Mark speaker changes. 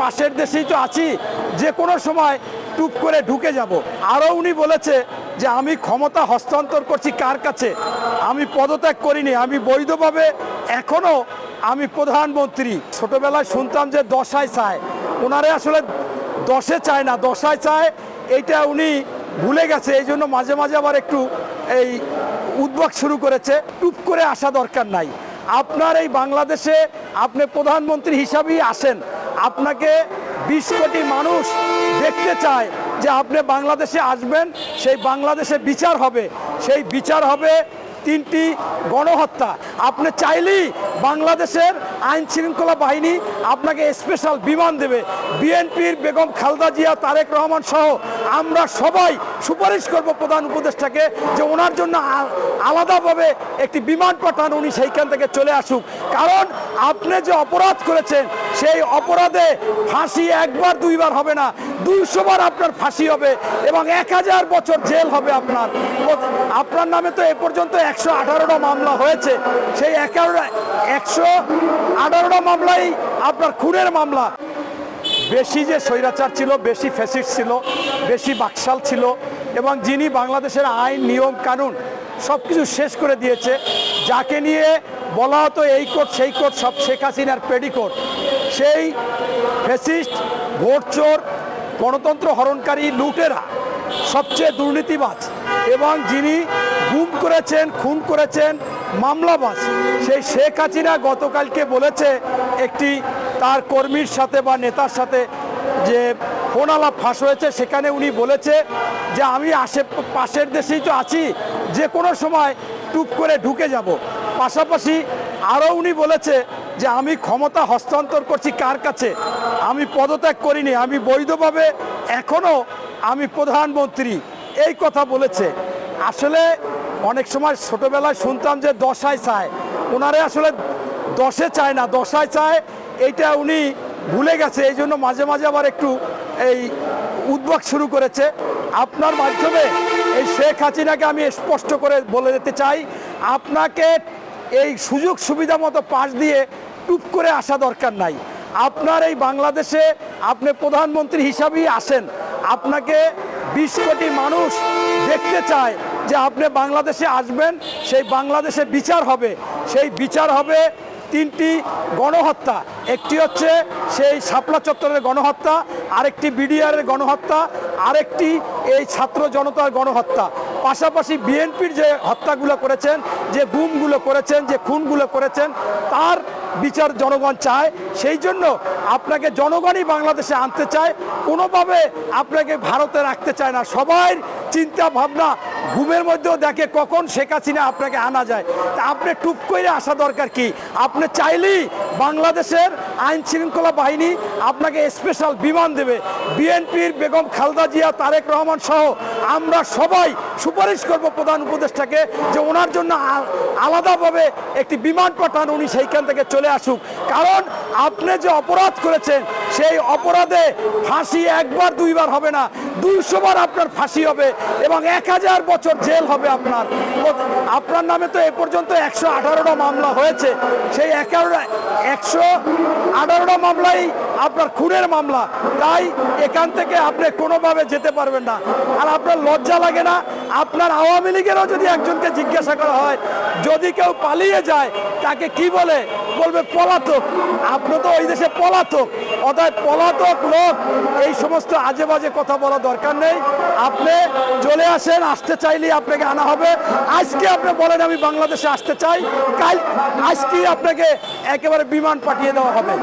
Speaker 1: পাশের দেশেই তো আছি, যে কোনো সময় টুপ করে ঢুকে যাব। আরও উনি বলেছে যে, আমি ক্ষমতা হস্তান্তর করছি কার কাছে? আমি পদত্যাগ করিনি, আমি বৈধভাবে এখনও আমি প্রধানমন্ত্রী। ছোটবেলায় শুনতাম যে, দশায় চায়। ওনারে আসলে দশে চায় না, দশায় চায়, এইটা উনি ভুলে গেছে। এই জন্য মাঝে মাঝে আবার একটু এই উদ্যোগ শুরু করেছে। টুপ করে আসা দরকার নাই। আপনার এই বাংলাদেশে আপনি প্রধানমন্ত্রী হিসাবেই আসেন। আপনাকে বিশ কোটি মানুষ দেখতে চায় যে আপনি বাংলাদেশে আসবেন, সেই বাংলাদেশে বিচার হবে। সেই বিচার হবে তিনটি গণহত্যা। আপনি চাইলেই বাংলাদেশের আইন শৃঙ্খলা বাহিনী আপনাকে স্পেশাল বিমান দেবে। বিএনপির বেগম খালদা জিয়া, তারেক রহমান সহ আমরা সবাই সুপারিশ করব প্রধান উপদেষ্টাকে যে ওনার জন্য আলাদাভাবে একটি বিমান পাঠান, উনি সেইখান থেকে চলে আসুক। কারণ আপনি যে অপরাধ করেছেন, সেই অপরাধে ফাঁসি একবার, দুইবার হবে না। দুইশো বার আপনার ফাঁসি হবে এবং এক হাজার বছর জেল হবে আপনার। আপনার নামে তো এ পর্যন্ত একশো আঠারোটা মামলা হয়েছে। সেই একশো আঠারোটা মামলাই আপনার খুনের মামলা। বেশি যে স্বৈরাচার ছিল, বেশি ফ্যাসিস্ট ছিল, বেশি বাকশাল ছিল, এবং যিনি বাংলাদেশের আইন, নিয়ম, কানুন সব কিছু শেষ করে দিয়েছে, যাকে নিয়ে বলা হতো এই কোর্ট, সেই কোর্ট, সব শেখ হাসিনার পেডিকোট। সেই ফ্যাসিস্ট ভোট চোর গণতন্ত্র হরণকারী লুটেরা, সবচেয়ে দুর্নীতিবাজ, এবং যিনি গুম করেছেন, খুন করেছেন মামলাবাজ সেই শেখ হাসিনা গতকালকে বলেছে একটি তার কর্মীর সাথে বা নেতার সাথে যে ফোন আলাপ ফাঁস হয়েছে, সেখানে উনি বলেছে যে আমি আশে পাশের দেশেই তো আছি, যে কোনো সময় টুপ করে ঢুকে যাব। পাশাপাশি আরও উনি বলেছে যে আমি ক্ষমতা হস্তান্তর করছি কার কাছে? আমি পদত্যাগ করিনি, আমি বৈধভাবে এখনও আমি প্রধানমন্ত্রী। এই কথা বলেছে। আসলে অনেক সময় ছোটবেলায় শুনতাম যে দশায় চায়। ওনারে আসলে দশে চায় না, দশায় চায়। এইটা উনি ভুলে গেছে, এই জন্য মাঝে মাঝে আবার একটু এই উদ্যোগ শুরু করেছে। আপনার মাধ্যমে এই শেখ হাসিনাকে আমি স্পষ্ট করে বলে দিতে চাই, আপনাকে এই সুযোগ সুবিধা মতো পাশ দিয়ে টুপ করে আসা দরকার নাই। আপনার এই বাংলাদেশে আপনি প্রধানমন্ত্রী হিসাবেই আসেন। আপনাকে বিশ কোটি মানুষ দেখতে চায় যে আপনি বাংলাদেশে আসবেন, সেই বাংলাদেশে বিচার হবে। সেই বিচার হবে তিনটি গণহত্যা। একটি হচ্ছে সেই শাপলা চত্বরের গণহত্যা, আরেকটি বিডিআরের গণহত্যা, আরেকটি এই ছাত্র জনতার গণহত্যা। পাশাপাশি বিএনপির যে হত্যাগুলো করেছেন, যে গুমগুলো করেছেন, যে খুনগুলো করেছেন, তার বিচার জনগণ চায়। সেই জন্য আপনাকে জনগণই বাংলাদেশে আনতে চায়। কোনোভাবে আপনাকে ভারতে রাখতে চায় না। সবাই চিন্তা ভাবনা ঘুমের মধ্যেও দেখে কখন শেখ হাসিনা আপনাকে আনা যায়। তা আপনি টুপ করে আসা দরকার কি? আপনি চাইলেই বাংলাদেশের আইন শৃঙ্খলা বাহিনী আপনাকে স্পেশাল বিমান দেবে। বিএনপির বেগম খালদা জিয়া, তারেক রহমান সহ আমরা সবাই সুপারিশ করব প্রধান উপদেষ্টাকে যে ওনার জন্য আলাদাভাবে একটি বিমান পাঠান, উনি সেইখান থেকে চলে আসুক। কারণ আপনি যে অপরাধ করেছেন, সেই অপরাধে ফাঁসি একবার, দুইবার হবে না। দুইশোবার আপনার ফাঁসি হবে এবং এক হাজার বছর জেল হবে আপনার। আপনার নামে তো এ পর্যন্ত একশো আঠারোটা মামলা হয়েছে। সেই এগারোটা একশো আঠারোটা মামলাই আপনার খুনের মামলা। তাই এখান থেকে আপনি কোনোভাবে যেতে পারবেন না। আর আপনার লজ্জা লাগে না, আপনার আওয়ামী লীগেরও যদি একজনকে জিজ্ঞাসা করা হয়, যদি কেউ পালিয়ে যায়, তাকে কি বলে? বলবে পলাতক। আপনি তো ওই দেশে পলাতক। অর্থাৎ পলাতক লোক, এই সমস্ত আজে বাজে কথা বলা দরকার নেই। আপনি চলে আসেন, আসতে চাইলেই আপনাকে আনা হবে। আজকে আপনি বলেন, আমি বাংলাদেশে আসতে চাই। কাল আজকেই আপনাকে একেবারে বিমান পাঠিয়ে দেওয়া হবে।